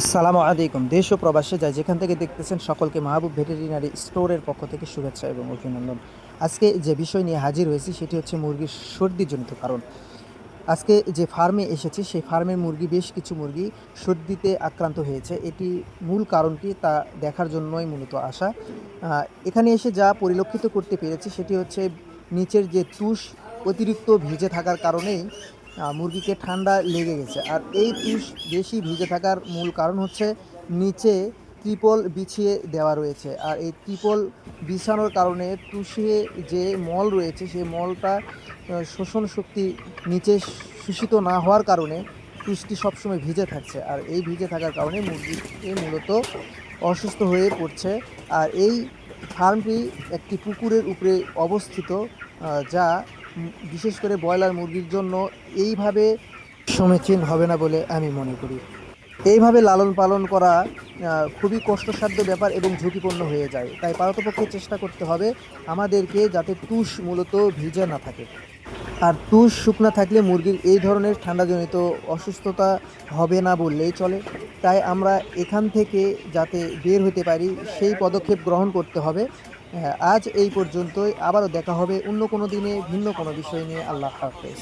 আসসালামু আলাইকুম। দেশ ও প্রবাসে যায় যেখান থেকে দেখতেছেন সকলকে মাহবুব ভেটেরিনারি স্টোরের পক্ষ থেকে শুভেচ্ছা এবং অভিনন্দন। আজকে যে বিষয় নিয়ে হাজির হয়েছি সেটি হচ্ছে মুরগির সর্দিজনিত কারণ। আজকে যে ফার্মে এসেছি সেই ফার্মের মুরগি বেশ কিছু মুরগি সর্দিতে আক্রান্ত হয়েছে। এটি মূল কারণ কি তা দেখার জন্যই মূলত আসা। এখানে এসে যা পরিলক্ষিত করতে পেরেছি সেটি হচ্ছে নিচের যে তুষ অতিরিক্ত ভিজে থাকার কারণেই মুরগিকে ঠান্ডা লেগে গেছে। আর এই তুষ বেশি ভিজে থাকার মূল কারণ হচ্ছে নিচে ত্রিপল বিছিয়ে দেওয়া রয়েছে। আর এই ত্রিপল বিছানোর কারণে তুষে যে মল রয়েছে সেই মলটা শোষণ শক্তি নিচে শোষিত না হওয়ার কারণে তুষটি সবসময় ভিজে থাকছে। আর এই ভিজে থাকার কারণে মুরগিটি মূলত অসুস্থ হয়ে পড়ছে। আর এই ফার্মটি একটি পুকুরের উপরে অবস্থিত যা বিশেষ করে ব্রয়লার মুরগির জন্য এইভাবে সমীচীন হবে না বলে আমি মনে করি। এইভাবে লালন পালন করা খুবই কষ্টসাধ্য ব্যাপার এবং ঝুঁকিপূর্ণ হয়ে যায়। তাই পারতপক্ষে চেষ্টা করতে হবে আমাদেরকে যাতে তুষ মূলত ভিজে না থাকে। আর তুষ শুকনা থাকলে মুরগির এই ধরনের ঠান্ডাজনিত অসুস্থতা হবে না বললেই চলে। তাই আমরা এখান থেকে যাতে বের হতে পারি, সেই পদক্ষেপ গ্রহণ করতে হবে। আজ এই পর্যন্তই। আবারও দেখা হবে অন্য কোনো দিনে ভিন্ন কোনো বিষয় নিয়ে। আল্লাহ হাফেজ।